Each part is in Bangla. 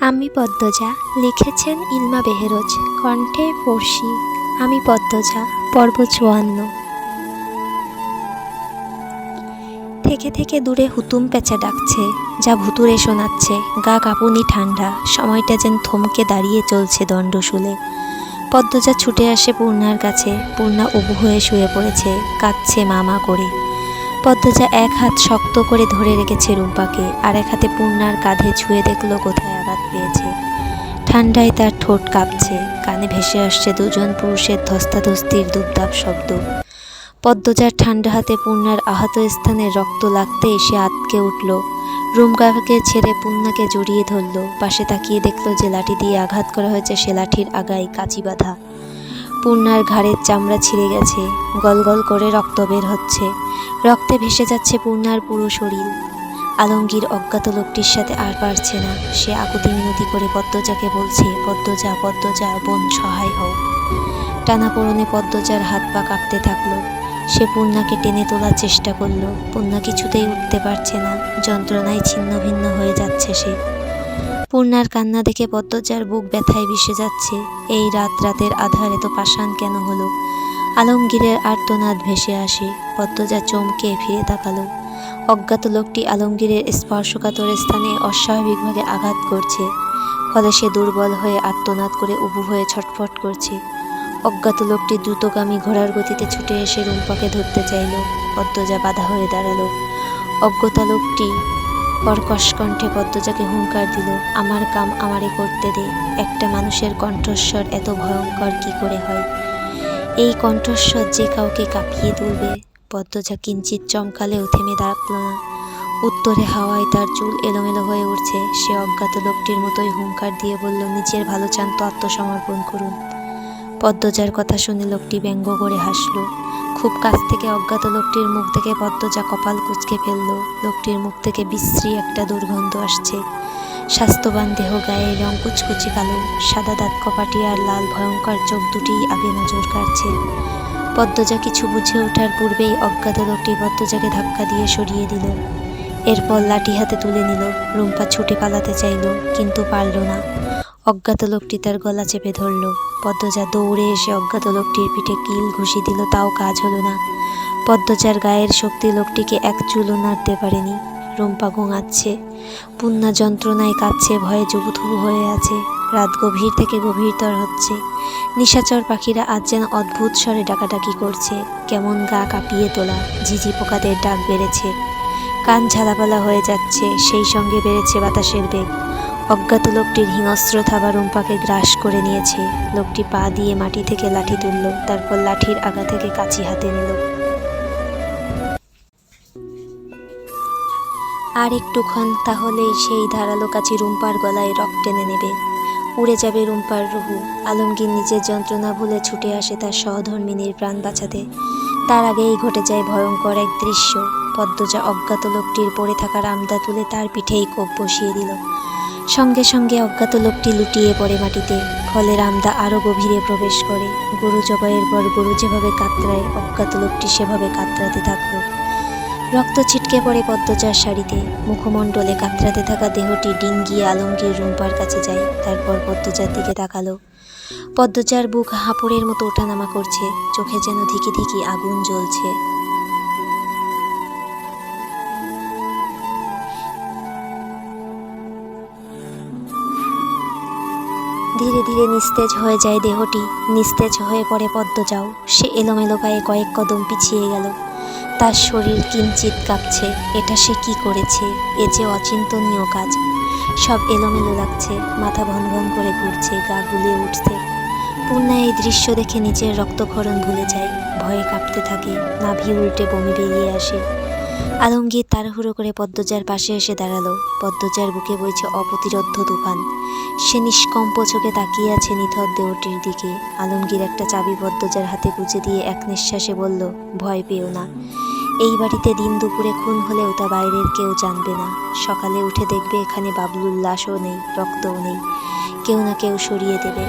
আমি পদ্মজা, লিখেছেন ইলমা বেহেরোজ, কণ্ঠে পড়শি, আমি পদ্মজা, পর্ব চুয়ান্ন। থেকে থেকে দূরে হুতুম পেঁচা ডাকছে, যা ভুতুরে শোনাচ্ছে, গা কাঁপুনি ঠান্ডা, সময়টা যেন থমকে দাঁড়িয়ে চলছে দণ্ডশুলে। পদ্মজা ছুটে আসে পূর্ণার কাছে, পূর্ণা উবু হয়ে শুয়ে পড়েছে, কাঁদছে মামা করে। পদ্মজা এক হাত শক্ত করে ধরে রেখেছে রুম্পাকে, আর এক হাতে পূর্ণার কাঁধে ছুঁয়ে দেখল কোথায় আঘাত পেয়েছে। ঠান্ডায় তার ঠোঁট কাঁপছে, কানে ভেসে আসছে দুজন পুরুষের ধস্তাধস্তির দুবদাব শব্দ। পদ্মজার ঠান্ডা হাতে পূর্ণার আহত স্থানে রক্ত লাগতে এসে আতকে উঠল। রুমকাকে ছেড়ে পূর্ণাকে জড়িয়ে ধরল, পাশে তাকিয়ে দেখল যে লাঠি দিয়ে আঘাত করা হয়েছে সে লাঠির আগায় কাঁচি বাঁধা। পূর্ণার ঘাড়ের চামড়া ছিঁড়ে গেছে। গলগল করে রক্ত বের হচ্ছে। রক্তে ভেসে যাচ্ছে পূর্ণার পুরো শরীর। আলমগীর অজ্ঞাত লোকটির সাথে আর পারছে না। সে আকুতি মিনতি করে পদ্মজাকে বলছে, পদ্মজা পদ্মজা, বোন, সহায় হও। টানাপোড়নে পদ্মজার হাত পা কাঁপতে থাকল। সে পূর্ণাকে টেনে তোলার চেষ্টা করল। পূর্ণা কিছুতেই উঠতে পারছে না। যন্ত্রণায় ছিন্ন ভিন্ন হয়ে যাচ্ছে সে। পূর্ণার কান্না দেখে পদ্মজার বুক ব্যথায় ভেসে যাচ্ছে। এই রাত রাতের আধার এত পাষাণ কেন হলো? আলমগীরের আর্তনাদ ভেসে আসে। পদ্মজা চমকে ফিরে তাকালো। অজ্ঞাত লোকটি আলমগীরের স্পর্শকাতর স্থানে অস্বাভাবিকভাবে আঘাত করছে। ফলে সে দুর্বল হয়ে আর্তনাদ করে উবু হয়ে ছটফট করছে। অজ্ঞাত লোকটি দ্রুতগামী ঘোড়ার গতিতে ছুটে এসে রুম্পাকে ধরতে চাইল। পদ্মজা বাধা হয়ে দাঁড়াল। অজ্ঞতা লোকটি কর্কশ কণ্ঠে পদ্মজাকে হুঙ্কার দিল, আমার কাম আমারে করতে দে, একটা মানুষের কণ্ঠস্বর এত ভয়ঙ্কর কি করে হয়? এই কণ্ঠস্বর যে কাউকে কাঁপিয়ে তুলবে, পদ্মজা কিঞ্চিত চমকালেও থেমে দাঁড়াল না। উত্তরে হাওয়ায় তার চুল এলোমেলো হয়ে উঠছে, সে অজ্ঞাত লোকটির মতোই হুঙ্কার দিয়ে বলল, নিজের ভালো চান তো আত্মসমর্পণ করুন। পদ্মজার কথা শুনে লোকটি ব্যঙ্গ করে হাসল। খুব কাছ থেকে অজ্ঞাত লোকটির মুখ থেকে পদ্মজা কপাল কুচকে ফেলল। লোকটির মুখ থেকে বিশ্রী একটা দুর্গন্ধ আসছে। স্বাস্থ্যবান দেহ গায়ে রং কুচকুচি কালো। সাদা দাঁত কপাটি আর লাল ভয়ঙ্কর চোখ দুটি আগে নজর কাটছে পদ্মজা কিছু বুঝে ওঠার পূর্বেই অজ্ঞাত লোকটি পদ্মজাকে ধাক্কা দিয়ে সরিয়ে দিল। এরপর লাঠি হাতে তুলে নিল। রুম্পা ছুটে পালাতে চাইল, কিন্তু পারল না। অজ্ঞাত লোকটি তার গলা চেপে ধরল। পদ্মজা দৌড়ে এসে অজ্ঞাত লোকটির পিঠে কিল ঘুষি দিল, তাও কাজ হলো না। পদ্মজার গায়ের শক্তি লোকটিকে এক চুলও নাড়তে পারেনি। রুম্পা গোঙাচ্ছে পুন্না যন্ত্রণায় কাঁদছে, ভয়ে জুবুথুবু হয়ে আছে। রাত গভীর থেকে গভীরতর হচ্ছে। নিশাচর পাখিরা আজ যেন অদ্ভুত স্বরে ডাকাডাকি করছে। কেমন গা কাঁপিয়ে তোলা, ঝিঝি পোকাদের ডাক বেড়েছে। কান ঝালাপালা হয়ে যাচ্ছে, সেই সঙ্গে বেড়েছে বাতাসের বেগ। অজ্ঞাত লোকটির হিংস্র থাবা রুম্পাকে গ্রাস করে নিয়েছে। লোকটি পা দিয়ে মাটি থেকে লাঠি তুলল, তারপর লাঠির আগা থেকে কাঁচি হাতে নিল। আর একটুক্ষণ তাহলেই সেই ধারালো কাচি রুম্পার গলায় রক টেনে নেবে। উড়ে যাবে রুম্পার রুহু। আলমগীর নিজের যন্ত্রণা ভুলে ছুটে আসে তার সহধর্মিনীর প্রাণ বাঁচাতে। তার আগেই ঘটে যায় ভয়ঙ্কর এক দৃশ্য। পদ্মজা অজ্ঞাত লোকটির পড়ে থাকার আমদা তুলে তার পিঠেই কোপ বসিয়ে দিল। সঙ্গে সঙ্গে অজ্ঞাত লোকটি লুটিয়ে পড়ে মাটিতে। ফলে রামদা আরও গভীরে প্রবেশ করে। গরু জবাইয়ের পর গরু যেভাবে কাতরায়, অজ্ঞাত লোকটি সেভাবে কাতরাতে থাকল। রক্ত ছিটকে পড়ে পদ্মচার শাড়িতে। মুখমণ্ডলে কাতরাতে থাকা দেহটি ডিঙ্গিয়ে আলমগীর রুম্পার কাছে যায়। তারপর পদ্মচার দিকে তাকালো। পদ্মচার বুক হাঁপড়ের মতো ওঠানামা করছে। চোখে যেন ধিকি ধিকি আগুন জ্বলছে। ধীরে ধীরে নিস্তেজ হয়ে যায় দেহটি। নিস্তেজ হয়ে পড়ে পদ্মজাও। সে এলোমেলো পায়ে কয়েক কদম পিছিয়ে গেল। তার শরীর কিঞ্চিত কাঁপছে। এটা সে কি করেছে? এ যে অচিন্তনীয় কাজ। সব এলোমেলো লাগছে। মাথা ভন ভন করে ঘুরছে, গা গুলিয়ে উঠছে। পূর্ণা এই দৃশ্য দেখে নিজের রক্তক্ষরণ ভুলে যায়। ভয়ে কাঁপতে থাকে। নাভি উল্টে বমি বেরিয়ে আসে। আলমগীর তাড়াহুড়ো করে পদ্মজার পাশে এসে দাঁড়াল। পদ্মজার বুকে বইছে অপ্রতিরোধ্য তুফান। সে নিষ্কম্প চোখে তাকিয়ে আছে নিথর দেহটির দিকে। আলমগীর একটা চাবি পদ্মজার হাতে গুজে দিয়ে এক নিঃশ্বাসে বলল, ভয় পেও না। এই বাড়িতে দিন দুপুরে খুন হলেও তা বাইরের কেউ জানবে না। সকালে উঠে দেখবে এখানে বাবলুর লাশও নেই, রক্তও নেই। কেউ না কেউ সরিয়ে দেবে।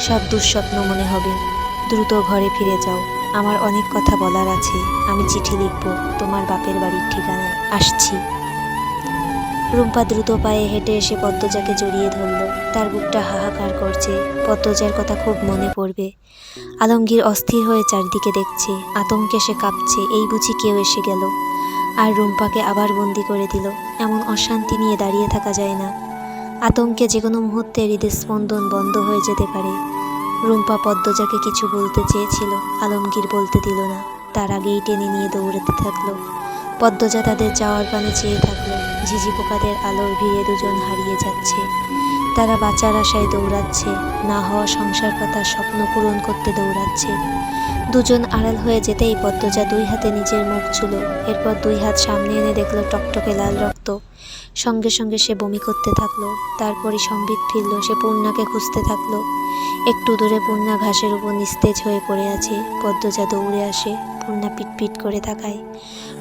সব দুঃস্বপ্ন মনে হবে। দ্রুত ঘরে ফিরে যাও। আমার অনেক কথা বলার আছে। আমি চিঠি লিখব, তোমার বাপের বাড়ির ঠিকানায়। আসছি। রুম্পা দ্রুত পায়ে হেঁটে এসে পদ্মজাকে জড়িয়ে ধরল। তার বুকটা হাহাকার করছে। পদ্মজার কথা খুব মনে পড়বে। আলমগীর অস্থির হয়ে চারদিকে দেখছে। আতঙ্কে সে কাঁপছে। এই বুঝি কেউ এসে গেল। আর রুম্পাকে আবার বন্দি করে দিল। এমন অশান্তি নিয়ে দাঁড়িয়ে থাকা যায় না। আতঙ্কে যে কোনো মুহূর্তে হৃদস্পন্দন বন্ধ হয়ে যেতে পারে। রুম্পা পদ্মজাকে কিছু বলতে চেয়েছিল, আলমগীর বলতে দিল না, তার আগেই টেনে নিয়ে দৌড়াতে থাকল। পদ্মজা তাদের যাওয়ার পানে চেয়ে থাকল, ঝিঝি পোকাদের আলোর ভিড়ে দুজন হারিয়ে যাচ্ছে। তারা বাঁচার আশায় দৌড়াচ্ছে, না হওয়া সংসার পাতার স্বপ্ন পূরণ করতে দৌড়াচ্ছে। দুজন আড়াল হয়ে যেতেই পদ্মজা দুই হাতে নিজের মুখ ছুলো, এরপর দুই হাত সামনে এনে দেখল টকটকে লাল রক্ত। সঙ্গে সঙ্গে সে বমি করতে থাকল, তারপরই সম্বিত ফিরল, সে পূর্ণাকে খুঁজতে থাকল। একটু দূরে পূর্ণা ঘাসের উপর নিস্তেজ হয়ে পড়ে আছে। পদ্মজা দৌড়ে আসে, পূর্ণা পিটপিট করে তাকায়।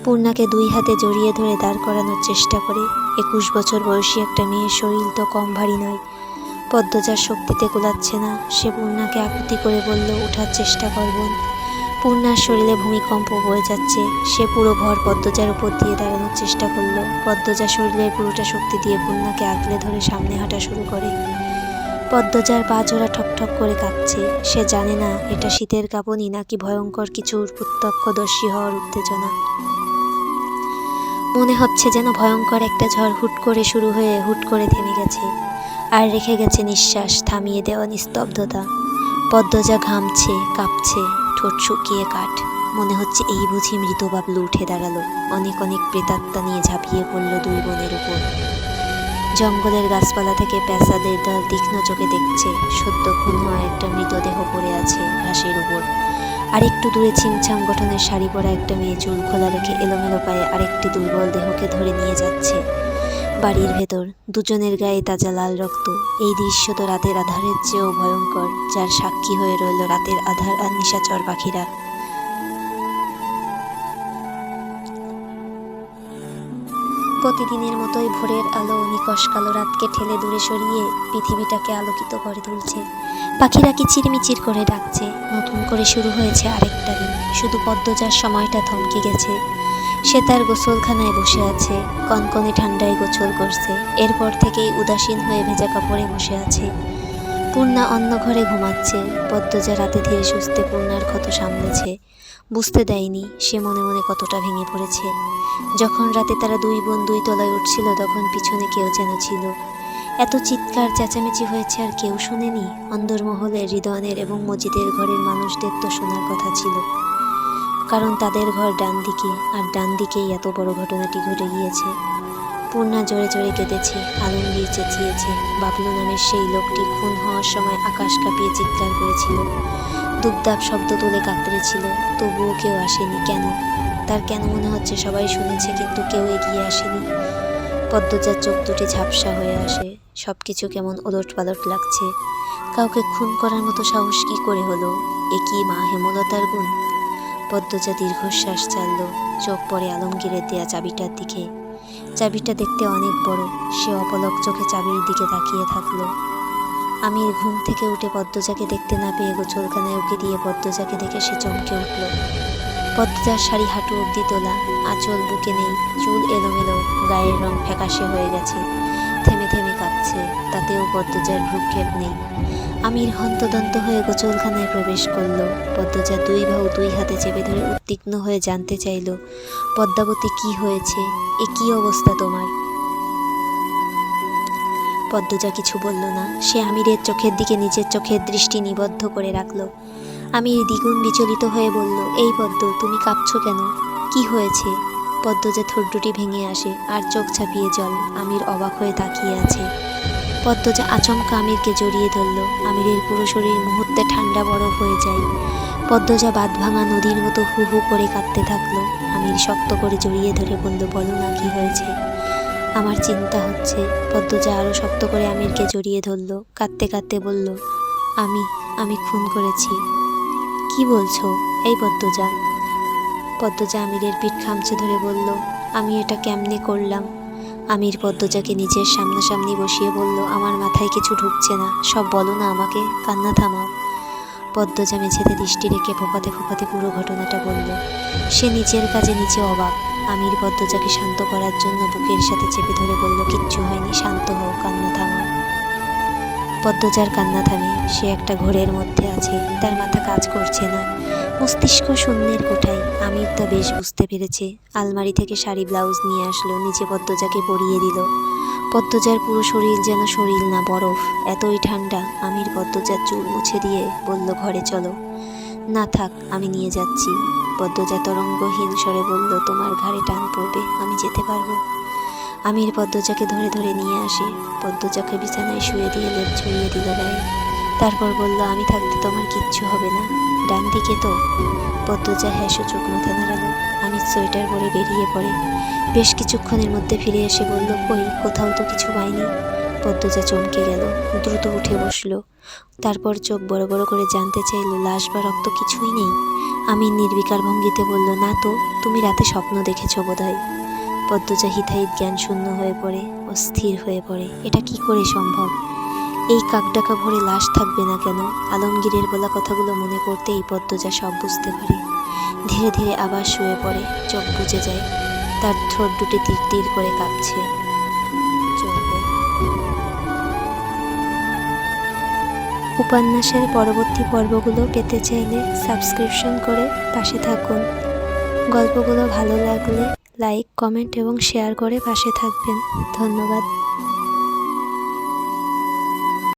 পূর্ণাকে দুই হাতে জড়িয়ে ধরে দাঁড় করানোর চেষ্টা করে। একুশ বছর বয়সী একটা মেয়ের শরীর তো কম ভারী নয়। পদ্মজার শক্তিতে গোলাচ্ছে না, সে পূর্ণাকে আকুতি করে বলল, ওঠার চেষ্টা করবেন পূর্ণার শরীরে ভূমিকম্প বয়ে যাচ্ছে। সে পুরো ভর পদ্মজার উপর দিয়ে দাঁড়ানোর চেষ্টা করল। পদ্মজা শরীরের পুরোটা শক্তি দিয়ে পূর্ণাকে আগলে ধরে সামনে হাঁটা শুরু করে। পদ্মজার পা জোড়া ঠকঠক করে কাঁপছে। সে জানে না, এটা শীতের কাঁপনি নাকি ভয়ঙ্কর কিছুর প্রত্যক্ষদর্শী হওয়ার উত্তেজনা। মনে হচ্ছে যেন ভয়ঙ্কর একটা ঝড় হুট করে শুরু হয়ে হুট করে থেমে গেছে, আর রেখে গেছে নিঃশ্বাস, থামিয়ে দেওয়া নিস্তব্ধতা। পদ্মজা ঘামছে, কাঁপছে, ঠোঁট শুকিয়ে কাঠ। মনে হচ্ছে এই বুঝি মৃত বাবলু উঠে দাঁড়াল, অনেক অনেক প্রেতাত্মা নিয়ে ঝাঁপিয়ে পড়ল দুই বোনের উপর। জঙ্গলের গাছপালা থেকে পেঁচাদের দল তীক্ষ্ণ চোখে দেখছে, সদ্য খুন হওয়া একটা মৃতদেহ পড়ে আছে ঘাসের উপর। আরেকটু দূরে ছিমছাম গঠনের শাড়ি পরা একটা মেয়ে চুল খোলা রেখে এলোমেলো পায়ে আরেকটি দুর্বল দেহকে ধরে নিয়ে যাচ্ছে। বাড়ির ভেতর, দুজনের গায়ে তাজা লাল রক্ত। এই দৃশ্য তো রাতের আধারের চেয়েও ভয়ঙ্কর, যার সাক্ষী হয়ে রইল রাতের আধার আর নিশাচর পাখিরা। প্রতিদিনের মতোই ভোরের আলো নিকশ কালো রাতকে ঠেলে দূরে সরিয়ে পৃথিবীটাকে আলোকিত করে তুলছে। পাখিরা কিচিরমিচির করে ডাকছে। নতুন করে শুরু হয়েছে আরেকটা দিন। শুধু পদ্মজার সময়টা থমকে গেছে। সে তার গোসলখানায় বসে আছে। কনকনে ঠান্ডায় গোসল করছে। এরপর থেকেই উদাসীন হয়ে ভেজা কাপড়ে বসে আছে। পূর্ণা অন্য ঘরে ঘুমাচ্ছে। পদ্মজা রাতে ধীরে সুস্থে পূর্ণার ক্ষত সামলেছে। বুঝতে দেয়নি সে মনে মনে কতটা ভেঙে পড়েছে। যখন রাতে তারা দুই বোন দুই তলায় উঠছিল, তখন পিছনে কেউ যেন ছিল। এত চিৎকার, চেঁচামেচি হয়েছে আর কেউ শোনেনি। অন্দরমহলে হৃদয়নের এবং মজিদের ঘরের মানুষদের তো শোনার কথা ছিল। কারণ তাদের ঘর ডান দিকে আর ডান দিকেই এত বড় ঘটনাটি ঘটে গিয়েছে। পূর্ণা জোরে জোরে কেঁদেছে আলমগীর চেঁচিয়েছে। বাবলু নামের সেই লোকটি খুন হওয়ার সময় আকাশ কাঁপিয়ে চিৎকার করেছিল। দুবদাব শব্দ তুলে কাতরেছিল, তবুও কেউ আসেনি। কেন? তার কেন মনে হচ্ছে সবাই শুনেছে, কিন্তু কেউ এগিয়ে আসেনি। পদ্মজার চোখ দুটি ঝাপসা হয়ে আসে। সব কিছু কেমন ওলট পালট লাগছে। কাউকে খুন করার মতো সাহস কি করে হলো? এ কি মা হেমলতার গুণ? পদ্মজা দীর্ঘশ্বাস চালল। চোখ পড়ে আলমগীরের দেয়া চাবিটার দিকে। চাবিটা দেখতে অনেক বড়। সে অপলক চোখে চাবির দিকে তাকিয়ে থাকল। আমির ঘুম থেকে উঠে পদ্মজাকে দেখতে না পেয়ে গোছলখানায় উকি দিয়ে পদ্মজাকে দেখে সে চমকে উঠল। পদ্মজার শাড়ি হাঁটু অবধি তোলা, আঁচল বুকে নেই, চুল এলোমেলো, গায়ের রং ফ্যাকাশে হয়ে গেছে। থেমে থেমে কাঁদছে তাতেও পদ্মজার ভ্রুক্ষেপ নেই। আমির হন্তদন্ত হয়ে গোচলখানায় প্রবেশ করল। পদ্মজা দুই বাহু দুই হাতে চেপে ধরে উদ্বিগ্ন হয়ে জানতে চাইল, পদ্মাবতী কি হয়েছে? এ কি অবস্থা তোমার? পদ্মজা কিছু বলল না। সে আমিরের চোখের দিকে নিজের চোখের দৃষ্টি নিবদ্ধ করে রাখল। আমির দ্বিগুণ বিচলিত হয়ে বলল, এই পদ্ম, তুমি কাঁপছো কেন? কি হয়েছে? পদ্মজা ঠোঁট দুটি ভেঙে আসে, আর চোখ ছাপিয়ে জল। আমির অবাক হয়ে তাকিয়ে আছে। পদ্মজা আচমকা আমিরকে জড়িয়ে ধরল। আমিরের পুরো শরীর মুহূর্তে ঠান্ডা বরফ হয়ে যায়। পদ্মজা বাঁধ ভাঙা নদীর মতো হু হু করে কাঁদতে থাকল। আমির শক্ত করে জড়িয়ে ধরে বলল, বলো না, কি হয়েছে? আমার চিন্তা হচ্ছে, পদ্মজা আরও শক্ত করে আমিরকে জড়িয়ে ধরল। কাঁদতে কাঁদতে বলল, আমি আমি খুন করেছি। কি বলছো? এই পদ্মজা। পদ্মজা আমিরের পিঠ খামচে ধরে বলল, আমি এটা কেমনে করলাম? আমির পদ্মজাকে নিজের সামনাসামনি বসিয়ে বলল, আমার মাথায় কিছু ঢুকছে না, সব বলো না আমাকে, কান্না থামাও। পদ্মজা মেঝেতে দৃষ্টি রেখে ফোপাতে ফোপাতে পুরো ঘটনাটা বলল। সে নিজের কাজে নিজে অবাক। আমির পদ্মজাকে শান্ত করার জন্য বুকের সাথে চেপে ধরে বলল, কিচ্ছু হয়নি, শান্ত হও, কান্না থামাও। পদ্মজার কান্না থামে। সে একটা ঘোরের মধ্যে আছে, তার মাথা কাজ করছে না। মস্তিষ্ক শূন্যের কোঠায়, আমির তা বেশ বুঝতে পেরেছে। আলমারি থেকে শাড়ি, ব্লাউজ নিয়ে আসলো নিচে পদ্মজাকে পরিয়ে দিল। পদ্মজার পুরো শরীর যেন শরীর না, বরফ। এতই ঠান্ডা, আমির পদ্মজার চুল মুছে দিয়ে বলল, ঘরে চলো। না থাক, আমি নিয়ে যাচ্ছি। পদ্মজা তরঙ্গহীন স্বরে বলল, তোমার ঘাড়ে টান পড়বে, আমি যেতে পারব। আমির পদ্মজাকে ধরে ধরে নিয়ে আসে। পদ্মজাকে বিছানায় শুয়ে দিয়ে লেপ ছড়িয়ে দিল গায়ে। তারপর বলল, আমি থাকতে তোমার কিচ্ছু হবে না। ডান দিকে তো। পদ্মজা হ্যাসো চোখ মাথা নাড়ালো। আমি সোয়েটার পরে বেরিয়ে পড়ে। বেশ কিছুক্ষণের মধ্যে ফিরে এসে বলল, কই, কোথাও তো কিছু পাইনি। পদ্মজা চমকে গেল, দ্রুত উঠে বসল। তারপর চোখ বড় বড় করে জানতে চাইলো, লাশ বা রক্ত কিছুই নেই? আমি নির্বিকার ভঙ্গিতে বলল, না তো, তুমি রাতে স্বপ্ন দেখেছ বোধহয়। পদ্মজা জ্ঞান শূন্য হয়ে পড়ে অস্থির হয়ে পড়ে। এটা কি করে সম্ভব? এই কাকডাকা ভরে লাশ থাকবে না কেন? আলমগীরের বলা কথাগুলো মনে পড়তেই পদ্মজা সব বুঝতে পারে। ধীরে ধীরে আবার শুয়ে পড়ে, চোখ বুজে যায়। তার ঠোঁট দুটি তীর তীর করে কাঁপছে। উপন্যাসের পরবর্তী পর্বগুলো পেতে চাইলে সাবস্ক্রিপশন করে পাশে থাকুন। গল্পগুলো ভালো লাগলে কমেন্ট এবং শেয়ার করে পাশে থাকবেন। ধন্যবাদ।